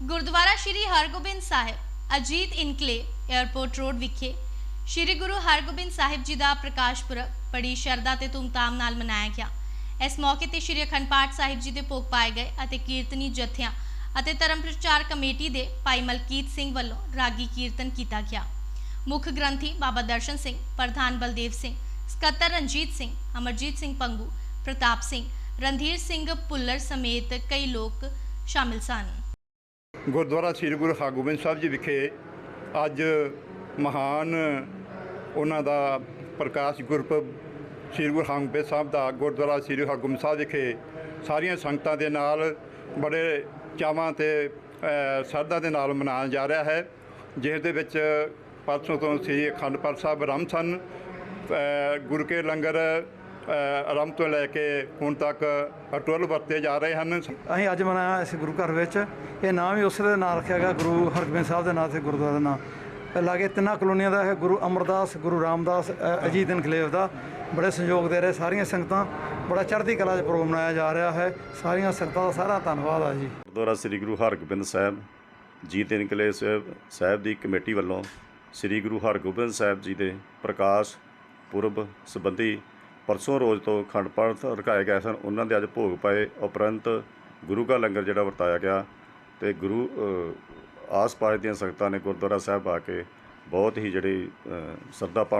Gurdwara Shri Hargobind Sahib, Ajit enclave airport road ਵਿਖੇ ਸ਼੍ਰੀ ਗੁਰੂ ਹਰਗੋਬਿੰਦ ਸਾਹਿਬ ਜੀ ਦਾ ਪ੍ਰਕਾਸ਼ ਪੁਰਬ ਬੜੀ ਸ਼ਰਧਾ ਤੇ ਧੂਮਧਾਮ ਨਾਲ ਮਨਾਇਆ ਗਿਆ। ਇਸ ਮੌਕੇ ਤੇ ਸ਼੍ਰੀ ਅਖੰਡ ਪਾਠ ਸਾਹਿਬ ਜੀ ਦੇ ਭੋਗ ਪਾਏ ਗਏ ਅਤੇ ਕੀਰਤਨੀ ਜਥਿਆਂ ਅਤੇ ਧਰਮ ਪ੍ਰਚਾਰ ਕਮੇਟੀ ਦੇ ਭਾਈ ਮਲਕੀਤ ਸਿੰਘ ਵੱਲੋਂ ਰਾਗੀ ਕੀਰਤਨ ਕੀਤਾ ਗਿਆ। ਮੁੱਖ ਗ੍ਰੰਥੀ ਬਾਬਾ ਦਰਸ਼ਨ ਸਿੰਘ, ਪ੍ਰਧਾਨ ਬਲਦੇਵ ਸਿੰਘ, ਸਕੱਤਰ ਰਣਜੀਤ ਸਿੰਘ, ਅਮਰਜੀਤ ਸਿੰਘ ਪੰਗੂ, ਪ੍ਰਤਾਪ ਸਿੰਘ, ਰਣਧੀਰ ਸਿੰਘ ਭੁੱਲਰ ਸਮੇਤ ਕਈ ਲੋਕ ਸ਼ਾਮਿਲ ਸਨ। ਗੁਰਦੁਆਰਾ ਸ੍ਰੀ ਗੁਰੂ ਹਰਗੋਬਿੰਦ ਸਾਹਿਬ ਜੀ ਵਿਖੇ ਅੱਜ ਮਹਾਨ ਉਹਨਾਂ ਦਾ ਪ੍ਰਕਾਸ਼ ਗੁਰਪੁਰਬ ਸ੍ਰੀ ਗੁਰੂ ਹਰਗੋਬਿੰਦ ਸਾਹਿਬ ਦਾ ਗੁਰਦੁਆਰਾ ਸ੍ਰੀ ਹਰਗੋਬਿੰਦ ਸਾਹਿਬ ਵਿਖੇ ਸਾਰੀਆਂ ਸੰਗਤਾਂ ਦੇ ਨਾਲ ਬੜੇ ਚਾਵਾਂ ਤੇ ਅ, ਸ਼ਰਧਾ ਦੇ ਨਾਲ ਮਨਾਇਆ ਜਾ ਰਿਹਾ ਹੈ। ਜਿਸ ਦੇ ਵਿੱਚ ਪਰਸੋਂ ਤੋਂ ਸ੍ਰੀ ਅਖੰਡ ਪਾਠ ਸਾਹਿਬ ਆਰੰਭ ਸਨ। ਅ, ਗੁਰੂ ਕੇ ਲੰਗਰ ਆਰੰਭ ਤੋਂ ਲੈ ਕੇ ਹੁਣ ਤੱਕ ਅਟੁੱਲ ਵਰਤੇ ਜਾ ਰਹੇ ਹਨ। ਅਸੀਂ ਅੱਜ ਮਨਾਇਆ ਇਸ ਗੁਰੂ ਘਰ ਵਿੱਚ। ਇਹ ਨਾਮ ਵੀ ਉਸੇ ਦੇ ਨਾਂ ਰੱਖਿਆ ਗਿਆ ਗੁਰੂ ਹਰਗੋਬਿੰਦ ਸਾਹਿਬ ਦੇ ਨਾਂ ਤੇ ਗੁਰਦੁਆਰਾ ਦਾ ਨਾਮ ਲਾਗੇ ਤਿੰਨਾਂ ਕਲੋਨੀਆਂ ਦਾ ਹੈ ਗੁਰੂ ਅਮਰਦਾਸ ਗੁਰੂ ਰਾਮਦਾਸ ਅਜੀਤ ਇਨਕਲੇਵ ਦਾ ਬੜੇ ਸੰਯੋਗ ਦੇ ਰਹੇ ਸਾਰੀਆਂ ਸੰਗਤਾਂ। ਬੜਾ ਚੜ੍ਹਦੀ ਕਲਾ 'ਚ ਪ੍ਰੋਗਰਾਮ ਮਨਾਇਆ ਜਾ ਰਿਹਾ ਹੈ। ਸਾਰੀਆਂ ਸੰਗਤਾਂ ਦਾ ਸਾਰਾ ਧੰਨਵਾਦ ਹੈ ਜੀ। ਗੁਰਦੁਆਰਾ ਸ੍ਰੀ ਗੁਰੂ ਹਰਗੋਬਿੰਦ ਸਾਹਿਬ ਜੀਤ ਇਨਕਲੇਵ ਸਾਹਿਬ ਸਾਹਿਬ ਦੀ ਕਮੇਟੀ ਵੱਲੋਂ ਸ੍ਰੀ ਗੁਰੂ ਹਰਗੋਬਿੰਦ ਸਾਹਿਬ ਜੀ ਦੇ ਪ੍ਰਕਾਸ਼ ਪੁਰਬ ਸੰਬੰਧੀ ਪਰਸੋਂ ਰੋਜ਼ ਤੋਂ ਅਖੰਡ ਪਾਠ ਰਖਾਏ ਗਏ ਸਨ। ਉਹਨਾਂ ਦੇ ਅੱਜ ਭੋਗ ਪਏ ਉਪਰੰਤ ਗੁਰੂ ਕਾ ਲੰਗਰ ਜਿਹੜਾ ਵਰਤਾਇਆ ਗਿਆ ਤੇ ਗੁਰੂ ਆਸ-ਪਾਸ ਦੀਆਂ ਸੰਗਤਾਂ ਨੇ ਗੁਰਦੁਆਰਾ ਸਾਹਿਬ ਆ ਕੇ ਬਹੁਤ ਹੀ ਜਿਹੜੀ ਅ, ਸ਼ਰਧਾ ਭਾਵਨਾ